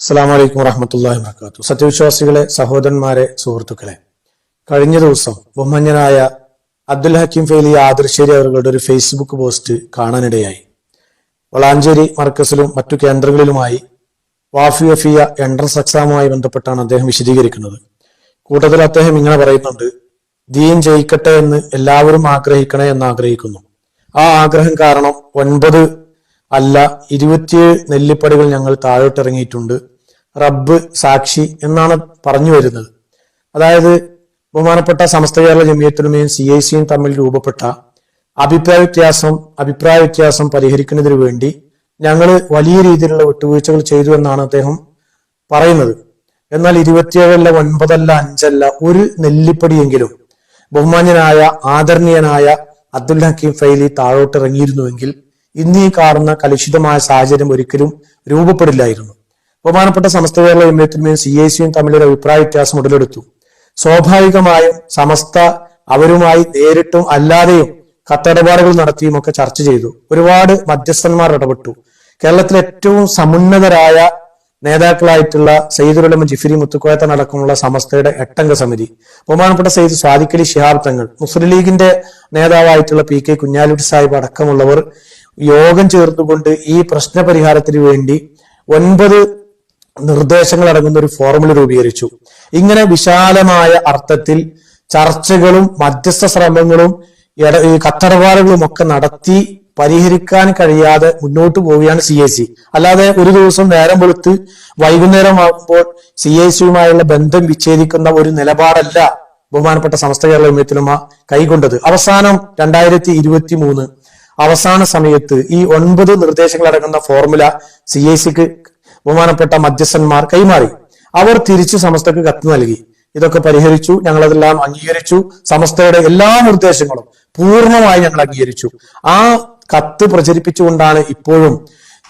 അസ്സാം വലൈക്കും വറഹമത്തല്ലാഹി വർക്കാത്തു സത്യവിശ്വാസികളെ സഹോദരന്മാരെ സുഹൃത്തുക്കളെ കഴിഞ്ഞ ദിവസം ബഹുമന്യനായ അബ്ദുൽ ഹക്കീം ഫെയിലി ആദർശേരി അവരുടെ ഒരു ഫേസ്ബുക്ക് പോസ്റ്റ് കാണാനിടയായി. വളാഞ്ചേരി മർക്കസിലും മറ്റു കേന്ദ്രങ്ങളിലുമായി വാഫി വഫിയ എൻട്രൻസ് എക്സാമുമായി ബന്ധപ്പെട്ടാണ് അദ്ദേഹം വിശദീകരിക്കുന്നത്. കൂട്ടത്തിൽ അദ്ദേഹം ഇങ്ങനെ പറയുന്നുണ്ട് ദീൻ ജയിക്കട്ടെ എന്ന് എല്ലാവരും ആഗ്രഹിക്കണേ എന്ന് ആഗ്രഹിക്കുന്നു. ആ ആഗ്രഹം കാരണം ഒൻപത് അല്ല ഇരുപത്തിയേഴ് നെല്ലിപ്പടികൾ ഞങ്ങൾ താഴോട്ടിറങ്ങിയിട്ടുണ്ട്. റബ്ബ് സാക്ഷി എന്നാണ് പറഞ്ഞു വരുന്നത്. അതായത് ബഹുമാനപ്പെട്ട സമസ്ത കേരള ജമിയത്തിനുമേയും സി ഐ സിയും തമ്മിൽ രൂപപ്പെട്ട അഭിപ്രായ വ്യത്യാസം അഭിപ്രായ വ്യത്യാസം പരിഹരിക്കുന്നതിന് വേണ്ടി ഞങ്ങൾ വലിയ രീതിയിലുള്ള വിട്ടുവീഴ്ചകൾ ചെയ്തു എന്നാണ് അദ്ദേഹം പറയുന്നത്. എന്നാൽ ഇരുപത്തിയേഴല്ല ഒൻപതല്ല അഞ്ചല്ല ഒരു നെല്ലിപ്പടിയെങ്കിലും ബഹുമാന്യനായ ആദരണീയനായ അബ്ദുൽ ഹക്കീം ഫൈലി താഴോട്ടിറങ്ങിയിരുന്നുവെങ്കിൽ ഇന്ന് ഈ കാണുന്ന കലുഷിതമായ സാഹചര്യം ഒരിക്കലും രൂപപ്പെടില്ലായിരുന്നു. ബഹുമാനപ്പെട്ട സമസ്ത കേരള ജമിയത്തിന്മേയും സി ഐ സിയും തമ്മിലൊരു അഭിപ്രായ വ്യത്യാസം ഉടലെടുത്തു. സ്വാഭാവികമായും സമസ്ത അവരുമായി നേരിട്ടും അല്ലാതെയും കത്തിടപാടുകൾ നടത്തിയും ഒക്കെ ചർച്ച ചെയ്തു. ഒരുപാട് മധ്യസ്ഥന്മാർ ഇടപെട്ടു. കേരളത്തിലെ ഏറ്റവും സമുന്നതരായ നേതാക്കളായിട്ടുള്ള സയ്യിദുലമ ജിഫിരി മുത്തുക്കോയത്തൻ അടക്കമുള്ള സമസ്തയുടെ എട്ടംഗ സമിതി. ബഹുമാനപ്പെട്ട സയ്യിദ് സ്വാദിക്കലി ശിഹാബ് തങ്ങൾ മുസ്ലിം ലീഗിന്റെ നേതാവായിട്ടുള്ള പി കെ കുഞ്ഞാലുട്ടി സാഹിബ് അടക്കമുള്ളവർ യോഗം ചേർത്തുകൊണ്ട് ഈ പ്രശ്ന പരിഹാരത്തിന് വേണ്ടി ഒൻപത് നിർദ്ദേശങ്ങൾ അടങ്ങുന്ന ഒരു ഫോർമുല രൂപീകരിച്ചു. ഇങ്ങനെ വിശാലമായ അർത്ഥത്തിൽ ചർച്ചകളും മധ്യസ്ഥ ശ്രമങ്ങളും കത്തറവാറുകളും ഒക്കെ നടത്തി പരിഹരിക്കാൻ കഴിയാതെ മുന്നോട്ട് പോവുകയാണ് സി ഐ സി. അല്ലാതെ ഒരു ദിവസം നേരം വെളുത്ത് വൈകുന്നേരം ആകുമ്പോൾ സി ഐ സിയുമായുള്ള ബന്ധം വിച്ഛേദിക്കുന്ന ഒരു നിലപാടല്ല ബഹുമാനപ്പെട്ട സമസ്ത കേരള വിമയത്തിലുമ കൈകൊണ്ടത് അവസാനം രണ്ടായിരത്തി ഇരുപത്തി മൂന്ന് അവസാന സമയത്ത് ഈ ഒൻപത് നിർദ്ദേശങ്ങൾ അടങ്ങുന്ന ഫോർമുല സി ഐ സിക്ക് ബഹുമാനപ്പെട്ട മധ്യസ്ഥന്മാർ കൈമാറി. അവർ തിരിച്ചു സമസ്തക്ക് കത്ത് നൽകി. ഇതൊക്കെ പരിഹരിച്ചു ഞങ്ങൾ അതെല്ലാം അംഗീകരിച്ചു. സമസ്തയുടെ എല്ലാ നിർദ്ദേശങ്ങളും പൂർണമായി ഞങ്ങൾ അംഗീകരിച്ചു. ആ കത്ത് പ്രചരിപ്പിച്ചുകൊണ്ടാണ് ഇപ്പോഴും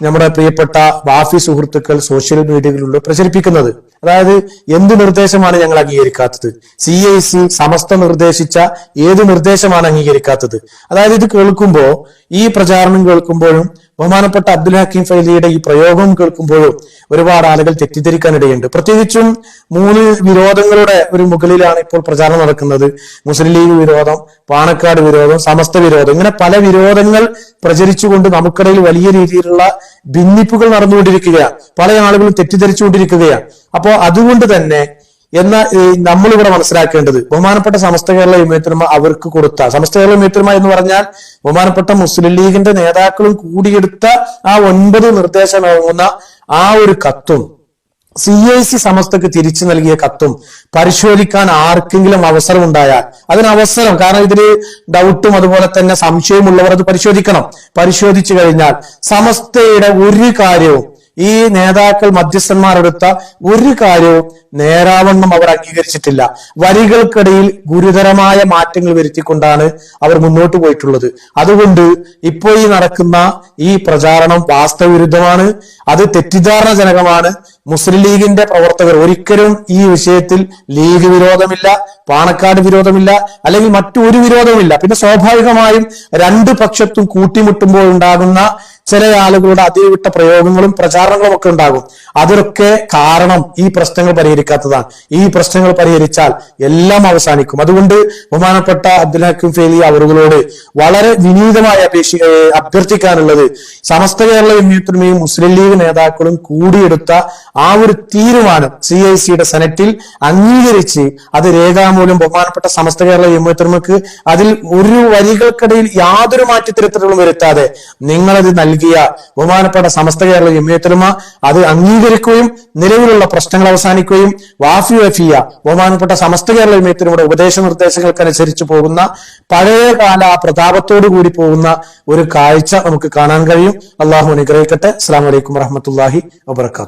നമ്മുടെ പ്രിയപ്പെട്ട വാഫി സുഹൃത്തുക്കൾ സോഷ്യൽ മീഡിയകളിലൂടെ പ്രചരിപ്പിക്കുന്നത്. അതായത് എന്ത് നിർദ്ദേശമാണ് ഞങ്ങൾ അംഗീകരിക്കാത്തത്? സി ഐ സി സമസ്ത നിർദ്ദേശിച്ച ഏത് നിർദ്ദേശമാണ് അംഗീകരിക്കാത്തത്? അതായത് ഇത് കേൾക്കുമ്പോൾ ഈ പ്രചാരണം കേൾക്കുമ്പോഴും ബഹുമാനപ്പെട്ട അബ്ദുൽ ഹക്കീം ഫൈലിയുടെ ഈ പ്രയോഗം കേൾക്കുമ്പോഴും ഒരുപാട് ആളുകൾ തെറ്റിദ്ധരിക്കാനിടയുണ്ട്. പ്രത്യേകിച്ചും മൂന്ന് വിരോധങ്ങളുടെ ഒരു മുകളിലാണ് ഇപ്പോൾ പ്രചാരണം നടക്കുന്നത്. മുസ്ലിം ലീഗ് വിരോധം പാണക്കാട് വിരോധം സമസ്ത വിരോധം. ഇങ്ങനെ പല വിരോധങ്ങൾ പ്രചരിച്ചുകൊണ്ട് നമുക്കിടയിൽ വലിയ രീതിയിലുള്ള ഭിന്നിപ്പുകൾ നടന്നുകൊണ്ടിരിക്കുകയാണ്. പല ആളുകളും തെറ്റിദ്ധരിച്ചുകൊണ്ടിരിക്കുകയാണ്. അപ്പോ അതുകൊണ്ട് തന്നെ എന്ന നമ്മളിവിടെ മനസ്സിലാക്കേണ്ടത് ബഹുമാനപ്പെട്ട സമസ്ത കേരള യുമേത്തർമ അവർക്ക് കൊടുത്ത സമസ്ത കേരള യുമേത്തർമ എന്ന് പറഞ്ഞാൽ ബഹുമാനപ്പെട്ട മുസ്ലിം ലീഗിന്റെ നേതാക്കളും കൂടിയെടുത്ത ആ ഒൻപത് നിർദ്ദേശമാകുന്ന ആ ഒരു കത്തും സി ഐ സി സമസ്തക്ക് തിരിച്ചു നൽകിയ കത്തും പരിശോധിക്കാൻ ആർക്കെങ്കിലും അവസരം ഉണ്ടായാൽ അതിന് അവസരം കാരണം ഇതിൽ ഡൗട്ടും അതുപോലെ തന്നെ സംശയമുള്ളവർ അത് പരിശോധിക്കണം. പരിശോധിച്ചു കഴിഞ്ഞാൽ സമസ്തയുടെ ഒരു കാര്യവും ഈ നേതാക്കൾ മധ്യസ്ഥന്മാരെടുത്ത ഒരു കാര്യവും നേരാവണ്ണം അവർ അംഗീകരിച്ചിട്ടില്ല. വരികൾക്കിടയിൽ ഗുരുതരമായ മാറ്റങ്ങൾ വരുത്തിക്കൊണ്ടാണ് അവർ മുന്നോട്ട് പോയിട്ടുള്ളത്. അതുകൊണ്ട് ഇപ്പോൾ ഈ നടക്കുന്ന ഈ പ്രചാരണം വാസ്തവവിരുദ്ധമാണ്. അത് തെറ്റിദ്ധാരണജനകമാണ്. മുസ്ലിം ലീഗിന്റെ പ്രവർത്തകർ ഒരിക്കലും ഈ വിഷയത്തിൽ ലീഗ് വിരോധമില്ല പാണക്കാട് വിരോധമില്ല അല്ലെങ്കിൽ മറ്റൊരു വിരോധമില്ല പിന്നെ സ്വാഭാവികമായും രണ്ട് പക്ഷത്തും കൂട്ടിമുട്ടുമ്പോൾ ഉണ്ടാകുന്ന ചില ആളുകളുടെ അതിവിട്ട പ്രയോഗങ്ങളും പ്രചാരണങ്ങളും ഒക്കെ ഉണ്ടാകും. അതൊക്കെ കാരണം ഈ പ്രശ്നങ്ങൾ പരിഹരിക്കാത്തതാണ്. ഈ പ്രശ്നങ്ങൾ പരിഹരിച്ചാൽ എല്ലാം അവസാനിക്കും. അതുകൊണ്ട് ബഹുമാനപ്പെട്ട അബ്ദുൽ ഹക്കീം ഫേലി അവരുകളോട് വളരെ വിനീതമായി അപേക്ഷി അഭ്യർത്ഥിക്കാനുള്ളത് സമസ്ത കേരള യൂണിയത്തിനുമേയും മുസ്ലിം ലീഗ് നേതാക്കളും കൂടിയെടുത്ത ആ ഒരു തീരുമാനം സി ഐ സിയുടെ സെനറ്റിൽ അംഗീകരിച്ച് അത് രേഖാമൂലം ബഹുമാനപ്പെട്ട സമസ്ത കേരള യൂണിയത്തിനുമക്ക് അതിൽ ഒരു വരികൾക്കിടയിൽ യാതൊരു മാറ്റത്തിരുത്തലുകളും വരുത്താതെ നിങ്ങളത് നൽകിയ ബഹുമാനപ്പെട്ട സമസ്ത കേരള യുമത്തുമ അത് അംഗീകരിക്കുകയും നിലവിലുള്ള പ്രശ്നങ്ങൾ അവസാനിക്കുകയും വാഫി വഫിയ ബഹുമാനപ്പെട്ട സമസ്ത കേരള യുമത്തുമയുടെ ഉപദേശ നിർദ്ദേശങ്ങൾക്കനുസരിച്ച് പോകുന്ന പഴയകാല പ്രതാപത്തോടു കൂടി പോകുന്ന ഒരു കാഴ്ച നമുക്ക് കാണാൻ കഴിയും. അള്ളാഹു അനുഗ്രഹിക്കട്ടെ. അസ്സാം വലൈക്കും വറഹമത്തല്ലാഹി വബർക്കാത്തു